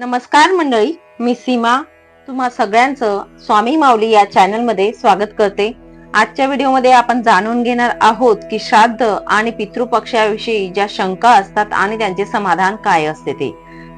नमस्कार मंडळी मी सीमा. तुम्हा सगळ्यांचं स्वामी माऊली या चॅनलमध्ये स्वागत करते. आजच्या व्हिडिओमध्ये आपण जाणून घेणार आहोत की श्राद्ध आणि पितृपक्षाविषयी ज्या शंका असतात आणि त्यांचे समाधान काय असते ते.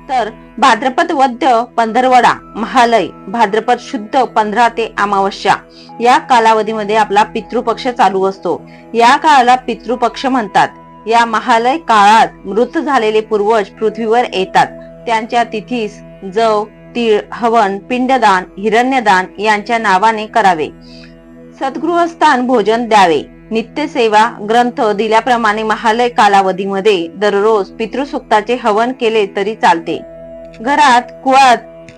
तर भाद्रपद वद्य पंधरवडा महालय भाद्रपद शुद्ध पंधरा ते अमावस्या या कालावधीमध्ये आपला पितृपक्ष चालू असतो. या काळाला पितृपक्ष म्हणतात. या महालय काळात मृत झालेले पूर्वज पृथ्वीवर येतात. त्यांच्या तिथीस जव तीळ हवन पिंडदान हिरण्यदान यांच्या नावाने करावे. सद्गृहस्थान भोजन द्यावे. नित्यसेवा ग्रंथ दिल्याप्रमाणे महालय कालावधीमध्ये दररोज पितृसुक्ताचे हवन केले तरी चालते. घरात कुळात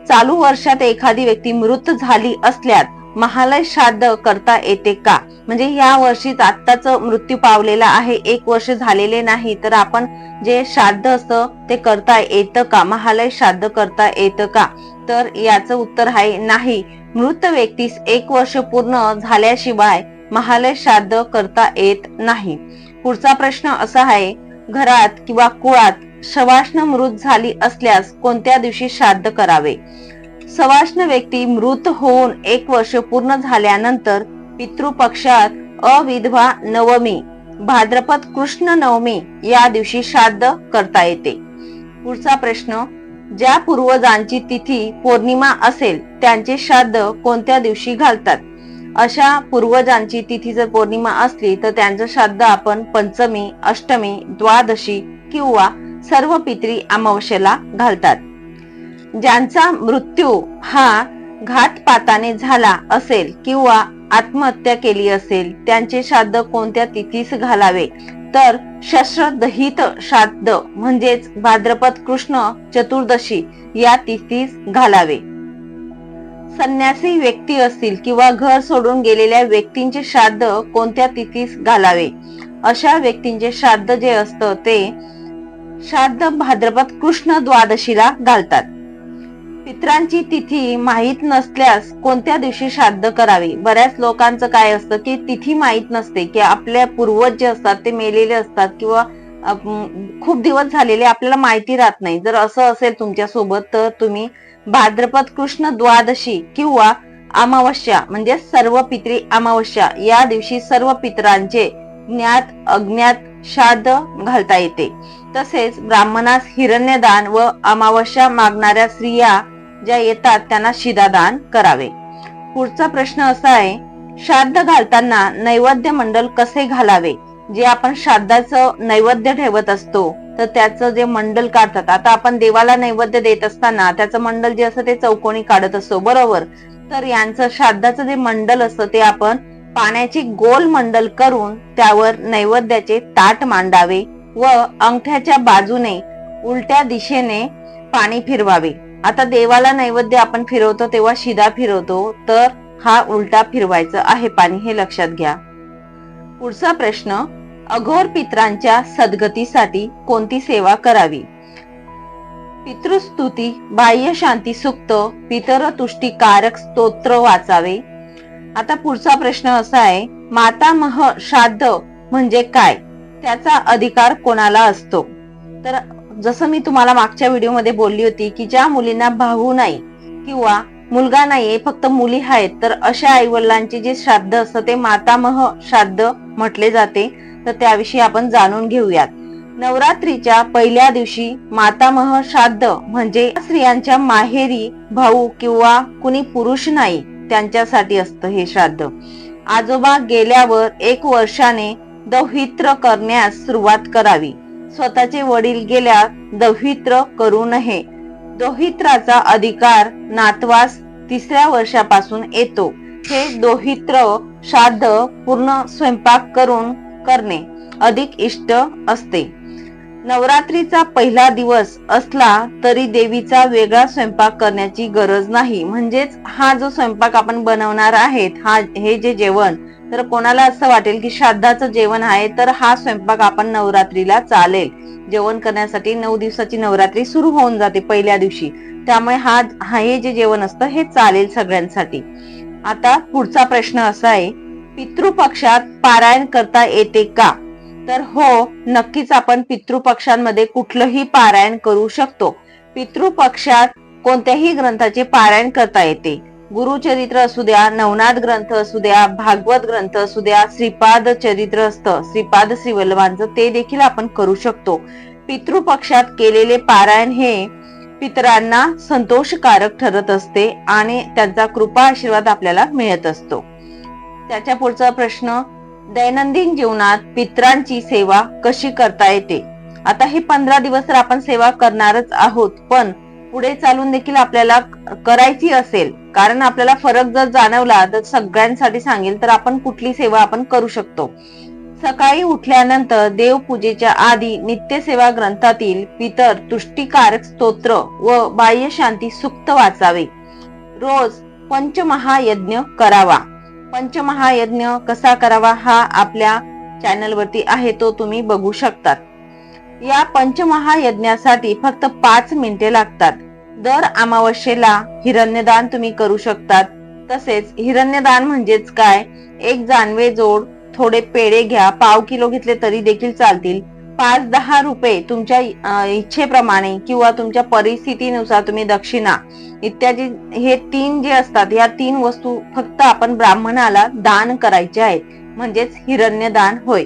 चालू वर्षात एखादी व्यक्ती मृत झाली असल्यास महालय श्राद्ध करता येते का? म्हणजे या वर्षीच आत्ताच मृत्यू पावलेला आहे. एक वर्ष झालेले नाही तर आपण जे श्राद्ध असतं ते करता येतं का? महालय श्राद्ध करता येतं का? तर याचं उत्तर आहे नाही. मृत व्यक्तीस एक वर्ष पूर्ण झाल्याशिवाय महालय श्राद्ध करता येत नाही. पुढचा प्रश्न असा आहे घरात किंवा कुळात शवाष्ण मृत झाली असल्यास कोणत्या दिवशी श्राद्ध करावे? सवाष्ण व्यक्ती मृत होऊन एक वर्ष पूर्ण झाल्यानंतर पितृपक्षात अविधवा नवमी भाद्रपद कृष्ण नवमी या दिवशी श्राद्ध करता येते. पुढचा प्रश्न ज्या पूर्वजांची तिथी पौर्णिमा असेल त्यांचे श्राद्ध कोणत्या दिवशी घालतात? अशा पूर्वजांची तिथी जर पौर्णिमा असली तर त्यांचं श्राद्ध आपण पंचमी अष्टमी द्वादशी किंवा सर्व पित्री अमावस्येला घालतात. ज्यांचा मृत्यू हा घातपाताने झाला असेल किंवा आत्महत्या केली असेल त्यांचे श्राद्ध कोणत्या तिथीस घालावे? तर शस्त्रदहित श्राद्ध म्हणजेच भाद्रपद कृष्ण चतुर्दशी या तिथीस घालावे. संन्यासी व्यक्ती असतील किंवा घर सोडून गेलेल्या व्यक्तींचे श्राद्ध कोणत्या तिथीस घालावे? अशा व्यक्तींचे श्राद्ध जे असतं ते श्राद्ध भाद्रपद कृष्ण द्वादशीला घालतात. पित्रांची तिथी माहीत नसल्यास कोणत्या दिवशी श्राद्ध करावे? बऱ्याच लोकांचं काय असतं की तिथी माहीत नसते की आपल्या पूर्वज जे असतात ते मेलेले असतात किंवा खूप दिवस झालेले आपल्याला माहिती राहत नाही. जर असं असेल तुमच्यासोबत तर तुम्ही भाद्रपद कृष्ण द्वादशी किंवा अमावस्या म्हणजे सर्व पित्री अमावस्या या दिवशी सर्व पितरांचे ज्ञात अज्ञात श्राद्ध घालता येते. तसेच ब्राह्मणास हिरण्यदान व अमावस्या मागणाऱ्या स्त्रिया ज्या येतात त्यांना शिदादान करावे. पुढचा प्रश्न असा आहे श्राद्ध घालताना नैवेद्य मंडल कसे घालावे? जे आपण श्राद्धाचं नैवेद्य ठेवत असतो तर त्याचं जे मंडल काढतात. आता आपण देवाला नैवेद्य देत असताना त्याचं मंडल जे असतं ते चौकोनी काढत असतो बरोबर? तर यांचं श्राद्धाचं जे मंडल असतं ते आपण पाण्याची गोल मंडल करून त्यावर नैवेद्याचे ताट मांडावे व अंगठ्याच्या बाजूने उलट्या दिशेने पाणी फिरवावे. आता देवाला नैवेद्य आपण फिरवतो तेव्हा शिदा फिरवतो तर हा उलटा फिरवायचा आहे पाणी हे लक्षात घ्या. पुढचा प्रश्न अघोर पित्रांच्या सद्गतीसाठी कोणती सेवा करावी? पितृस्तुती बाह्य शांती सुक्त पितर तुष्टीकारक स्तोत्र वाचावे. आता पुढचा प्रश्न असा आहे मातामह श्राद्ध म्हणजे काय? त्याचा अधिकार कोणाला असतो? तर जसं मी तुम्हाला मागच्या व्हिडिओमध्ये बोलली होती की ज्या मुलींना भाऊ नाही किंवा मुलगा नाहीये फक्त मुली आहेत तर अशा आई वडिलांचे जे श्राद्ध असतं ते मातामह श्राद्ध म्हटले जाते. तर त्याविषयी आपण जाणून घेऊयात. नवरात्रीच्या पहिल्या दिवशी मातामह श्राद्ध म्हणजे स्त्रियांच्या माहेरी भाऊ किंवा कुणी पुरुष नाही त्यांच्यासाठी असतं हे श्राद्ध. आजोबा गेल्यावर एक वर्षाने दौहित्र करण्यास सुरुवात करावी. स्वतःचे वडील गेल्या दौहित्र करू नये. दोहित्राचा अधिकार नातवास तिसऱ्या वर्षापासून येतो. हे दोहित्र श्राद्ध पूर्ण स्वयंपाक करून करणे अधिक इष्ट असते. नवरात्रीचा पहिला दिवस असला तरी देवीचा वेगळा स्वयंपाक करण्याची गरज नाही. म्हणजेच हा जो स्वयंपाक आपण बनवणार आहेत हा हे जे जेवण तर कोणाला असं वाटेल की श्राद्धाचं जेवण आहे तर हा स्वयंपाक आपण नवरात्रीला चालेल. जेवण करण्यासाठी नऊ दिवसाची नवरात्री सुरू होऊन जाते पहिल्या दिवशी. त्यामुळे हा हा हे जे जेवण असतं हे चालेल सगळ्यांसाठी. आता पुढचा प्रश्न असा आहे पितृपक्षात पारायण करता येते का? तर हो नक्कीच आपण पितृपक्षांमध्ये कुठलंही पारायण करू शकतो. पितृपक्षात कोणत्याही ग्रंथाचे पारायण करता येते. गुरुचरित्र असू द्या नवनाथ ग्रंथ असू द्या भागवत ग्रंथ असू द्या श्रीपाद चरित्र असतं. श्रीपाद श्रीवल्लभांचं ते देखील आपण करू शकतो. पितृपक्षात केलेले पारायण हे पितरांना संतोषकारक ठरत असते आणि त्यांचा कृपा आशीर्वाद आपल्याला मिळत असतो. त्याच्या पुढचा प्रश्न दैनंदिन जीवनात पित्रांची सेवा कशी करता येते? आता हे पंधरा दिवस तर आपण सेवा करणारच आहोत पण पुढे चालून देखील आपल्याला करायची असेल कारण आपल्याला फरक जर जाणवला तर सगळ्यांसाठी सांगेल तर आपण कुठली सेवा आपण करू शकतो. सकाळी उठल्यानंतर देवपूजेच्या आधी नित्यसेवा ग्रंथातील पितर तुष्टीकारक स्तोत्र व बाह्य शांती सुक्त वाचावे. रोज पंचमहायज्ञ करावा. पंचमहायज्ञ कसा करावा हा आपल्या चॅनलवरती आहे तो तुम्ही बघू शकतात. या पंचमहायज्ञासाठी फक्त पाच मिनिटे लागतात. दर अमावस्येला हिरण्यदान तुम्ही करू शकतात. तसेच हिरण्यदान म्हणजेच काय? एक जानवे जोड थोडे पेढे घ्या पाव किलो घेतले तरी देखील चालतील. पाच दहा रुपये तुमच्या इच्छेप्रमाणे किंवा तुमच्या परिस्थितीनुसार तुम्ही दक्षिणा इत्यादी हे तीन जे असतात या तीन वस्तू फक्त आपण ब्राह्मणाला दान करायचे आहेत. म्हणजेच हिरण्यदान होय.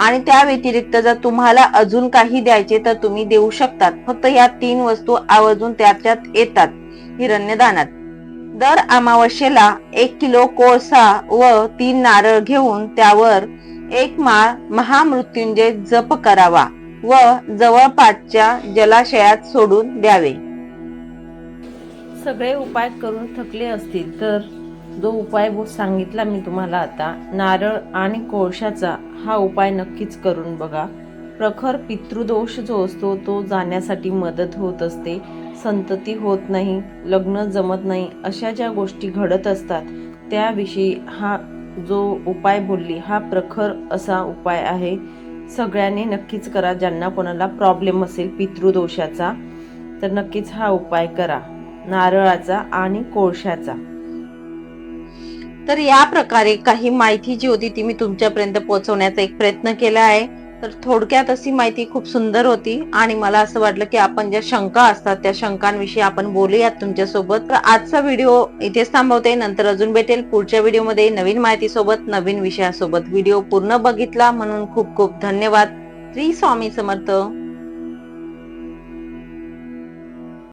आणि त्या व्यतिरिक्त जर तुम्हाला अजून काही द्यायचे तर तुम्ही देऊ शकतात. फक्त या तीन वस्तू आवर्जून त्याच्यात येतात. हिरण्यदानात. दर अमावस्येला एक किलो कोळसा व तीन नारळ घेऊन त्यावर एक माळ महामृत्युंजय जप करावा व जवळपासच्या जलाशयात सोडून द्यावे. सगळे उपाय करून थकले असतील तर? जो उपाय बो- सांगितला मी तुम्हाला आता नारळ आणि कोळशाचा हा उपाय नक्कीच करून बघा. प्रखर पितृदोष जो असतो तो जाण्यासाठी मदत होत असते. संतती होत नाही लग्न जमत नाही अशा ज्या गोष्टी घडत असतात त्याविषयी हा जो उपाय बोलली हा प्रखर असा उपाय आहे. सगळ्यांनी नक्कीच करा ज्यांना कोणाला प्रॉब्लेम असेल पितृदोषाचा तर नक्कीच हा उपाय करा. नारळाचा आणि कोळशाचा. तर या प्रकारे काही माहिती जी होती ती मी तुमच्यापर्यंत पोहोचवण्याचा एक प्रयत्न केला आहे. तर थोडक्यात अशी माहिती खूप सुंदर होती आणि मला असं वाटलं की आपण ज्या शंका असतात त्या शंकांविषयी आपण बोलूयात तुमच्यासोबत. तर आजचा व्हिडिओ इथेच थांबवते. नंतर अजून भेटेल पुढच्या व्हिडिओमध्ये नवीन माहितीसोबत नवीन विषयासोबत. व्हिडिओ पूर्ण बघितला म्हणून खूप खूप धन्यवाद. श्री स्वामी समर्थ.